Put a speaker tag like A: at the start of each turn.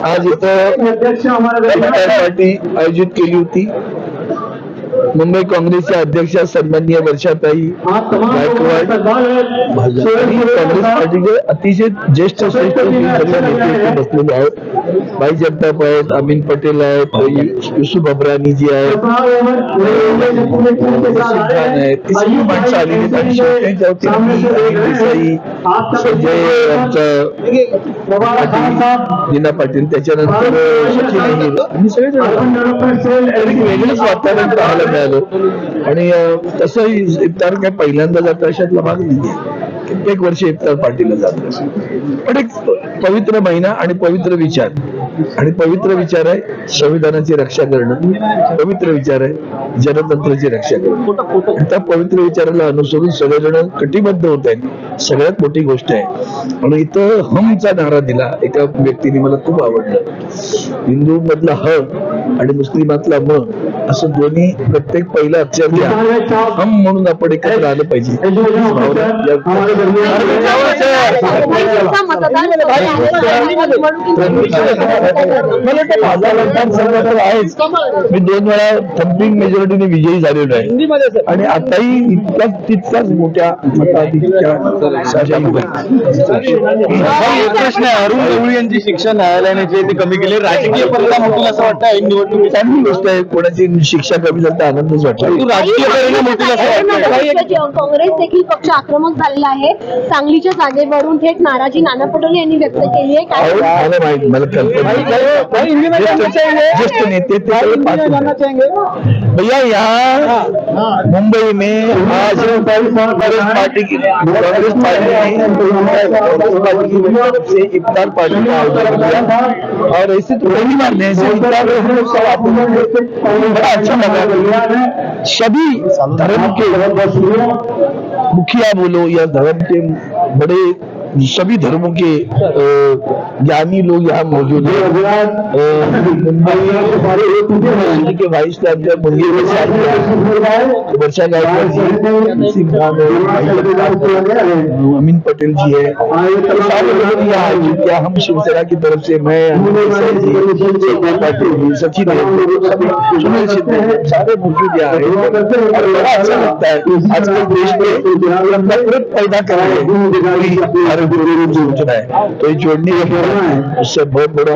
A: आज इथं
B: अध्यक्ष हमारे
A: पार्टी आयोजित केली होती। मुंबई काँग्रेसच्या अध्यक्षा सन्माननीय वर्षाताई गायकवाड आणि काँग्रेस पार्टीचे अतिशय ज्येष्ठ श्रेष्ठ तीन नेते बसलेले आहेत भाई जगताप आहेत अमीन पटेल आहेत युसुफ अब्रानी जी आहेत खान माणसं आलेली देसाई संजय आमचा पाटील पाटील त्याच्यानंतर सचिन सगळेजण वेगळंच वातावरण पाहायला मिळालं. आणि तसंही इफ्तार काय पहिल्यांदा जातं अशातला भाग नाही कित्येक वर्ष इफ्तार पार्टीला जात पण एक पवित्र महिना आणि पवित्र विचार. आणि पवित्र विचार आहे संविधानाची रक्षा करणं. पवित्र विचार आहे जनतंत्राची रक्षा करणं. त्या पवित्र विचाराला अनुसरून सगळेजण कटिबद्ध होत आहेत. सगळ्यात मोठी गोष्ट आहे. आणि इथं हमचा नारा दिला एका व्यक्तीने मला खूप आवडलं. हिंदू मधला ह आणि मुस्लिमातला म असं दोन्ही प्रत्येक पहिलं अक्षर द्या हम म्हणून आपण एकत्र आलं पाहिजे. माझा मतदारसंघ तर आहेच. मी दोन वेळा थम्पिंग मेजॉरिटीने विजयी झालेलो आहे. आणि आताही इतक्याच तितक्याच मोठ्या
C: प्रश्न आहे. अरुण गवळी यांची शिक्षा न्यायालयाने जे ते कमी केले. राजकीय परिणाम होतील असं वाटतं निवडणुकीत
A: चांगली गोष्ट आहे कोणाची शिक्षा कमी झाली तर आनंदच वाटतं
D: काँग्रेस देखील पक्ष आक्रमक झालेला आहे. सांगलीच्या जागेवरून थेट नाराजी नाना पटोले यांनी व्यक्त केली आहे.
A: मला माहीत मला कल्पना ज्येष्ठ नेते भैया यहाँ मुंबई में आज कांग्रेस पार्टी की कांग्रेस पार्टी ने कांग्रेस पार्टी की तरफ़ से इफ्तार पार्टी का आयोजन किया। और ऐसे तो नहीं आते हैं बड़ा अच्छा लगा। सभी धर्म के मुखिया बोलो या धर्म के बड़े सभी धर्मों के ज्ञानी लोग यहाँ मौजूद हैं। मुंबई के वाइस चांसलर मुंगेर के साथ वर्षा गायकवाड़ सिंह है, है, अमीन पटेल जी है। तो सारे लोग यहाँ आयोजित किया हम शिवसेना की तरफ़ से मैं सचिन है। सभी सुनील शिंदे सारे मौजूद यहाँ हैं। बड़ा अच्छा लगता है। आजकल देश में नफरत पैदा कर रहे गुरु कोई भारत जोड़ना है तो ये जोड़ने है उससे बहुत बड़ा